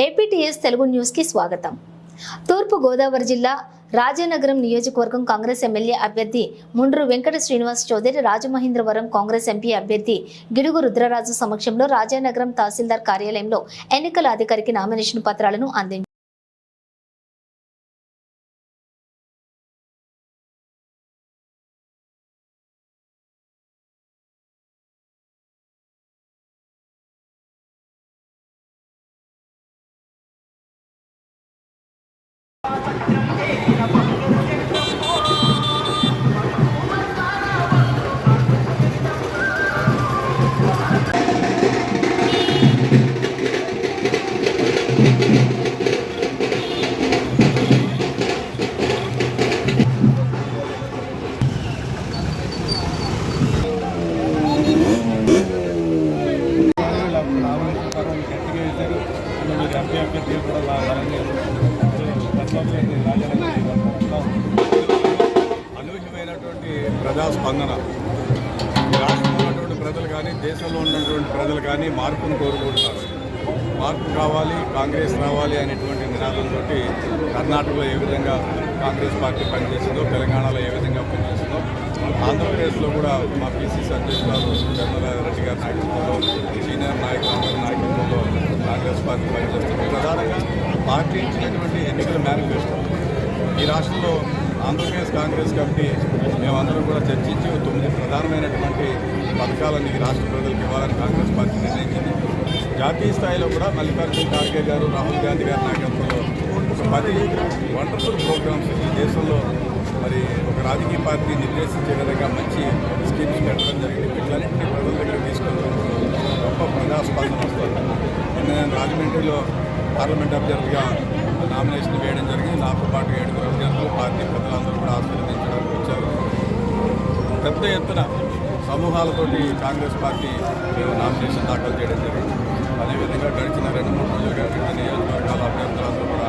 APTS Telugu న్యూస్కి స్వాగతం. తూర్పు గోదావరి జిల్లా రాజానగరం నియోజకవర్గం కాంగ్రెస్ ఎమ్మెల్యే అభ్యర్థి ముండ్రు వెంకట శ్రీనివాస్ చౌదరి రాజమహేంద్రవరం కాంగ్రెస్ ఎంపీ అభ్యర్థి గిడుగు రుద్రరాజు సమక్షంలో రాజానగరం తహసీల్దార్ కార్యాలయంలో ఎన్నికల అధికారికి నామినేషన్ పత్రాలను అందించారు. నామినేషన్ పత్రం గట్టిగా వేశారు అందులో మీరు ఎంపీ అభ్యర్థి కూడా బా- బలంగా అనూహ్యమైనటువంటి ప్రజాస్పందన. రాష్ట్రంలో ఉన్నటువంటి ప్రజలు కానీ దేశంలో ఉన్నటువంటి ప్రజలు కానీ మార్పును కోరుకుంటున్నారు. మార్పు కావాలి కాంగ్రెస్ రావాలి అనేటువంటి నినాదంతో కర్ణాటకలో ఏ విధంగా కాంగ్రెస్ పార్టీ పనిచేసిందో తెలంగాణలో ఏ విధంగా పనిచేసిందో ఆంధ్రప్రదేశ్లో కూడా మా పిసిసి అధ్యక్షురాలు చంద్రబాబు గారి నాయకత్వంలో సీనియర్ నాయకులు కాంగ్రెస్ పార్టీ పనిచేస్తుంది. ప్రధానంగా పార్టీ ఇచ్చినటువంటి ఎన్నికల మేనిఫెస్టో. ఈ రాష్ట్రంలో ఆంధ్రప్రదేశ్ కాంగ్రెస్ కమిటీ మేమందరం కూడా చర్చించి తొమ్మిది ప్రధానమైనటువంటి పథకాలను ఈ రాష్ట్ర ప్రజలకు ఇవ్వాలని కాంగ్రెస్ పార్టీ నిర్ణయించింది. జాతీయ స్థాయిలో కూడా మల్లికార్జున ఖార్గే గారు రాహుల్ గాంధీ గారి నాయకత్వంలో ఒక పది వండర్ఫుల్ ప్రోగ్రామ్స్ ఈ దేశంలో మరి ఒక రాజకీయ పార్టీ నిర్దేశించే విధంగా మంచి స్కీమ్స్ పెట్టడం జరిగింది. వీటన్నింటినీ ప్రజల దగ్గర తీసుకెళ్ళడం గొప్ప ప్రజాస్పందన వస్తుంది. నేను రాజమండ్రిలో పార్లమెంట్ అభ్యర్థిగా నామినేషన్ వేయడం జరిగింది. నాతో పాటు ఏడుగురు అభ్యర్థులు పార్టీ ప్రజలందరూ కూడా ఆశీర్వదించడానికి వచ్చారు. పెద్ద ఎత్తున సమూహాలతోటి కాంగ్రెస్ పార్టీ మేము నామినేషన్ దాఖలు చేయడం జరిగింది. అదేవిధంగా గడిచిన రెండు మూడు రోజులుగా వివిధ నియోజకవర్గాల అభ్యర్థులందరూ కూడా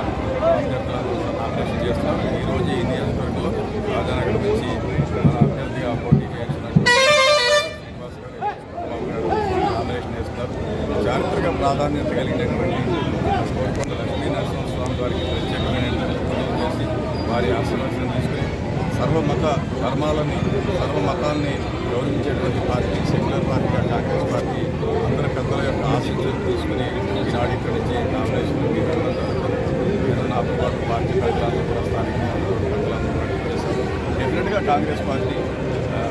అభ్యర్థులందరూ కూడా నామినేషన్ చేస్తున్నారు ఈ రోజు ఈ నియోజకవర్గంలో రాజానగర్ నుంచి మన అభ్యర్థిగా పోటీ చేయించినట్టు శ్రీనివాస్ గారు బాబు గారు నామినేషన్ చేస్తున్నారు చారిత్రక ప్రాధాన్యత కలిగినటువంటి కోరుకొండ లక్ష్మీ నరసింహస్వామి వారికి ప్రత్యేకమైనటువంటి చేసి వారి ఆశీర్వచనం తీసుకుని సర్వమత ధర్మాలని సర్వమతాల్ని గౌరవించేటువంటి పార్టీ సెక్యులర్ పార్టీగా కాంగ్రెస్ పార్టీ అందరి పెద్దల యొక్క ఆశీస్సులు తీసుకుని ఈనాడు ఇక్కడి నుంచి నామినేషన్ నేను పాటు పార్టీ ప్రజలందరూ కూడా స్థానికంగా ప్రజలందరూ కూడా చేశారు డెఫినెట్గా కాంగ్రెస్ పార్టీ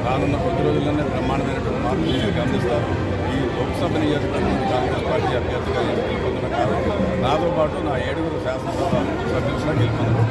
రానున్న కొద్ది రోజుల్లోనే బ్రహ్మాండమైనటువంటి మార్పులు గమనిస్తారు. లోక్సభ నియోజకవర్గం కాంగ్రెస్ పార్టీ అభ్యర్థిగా నేను గెలుపొందడం కాబట్టి నాతో పాటు నా ఏడుగురు శాసనసభ సభ్యులుగా గెలుపొందడం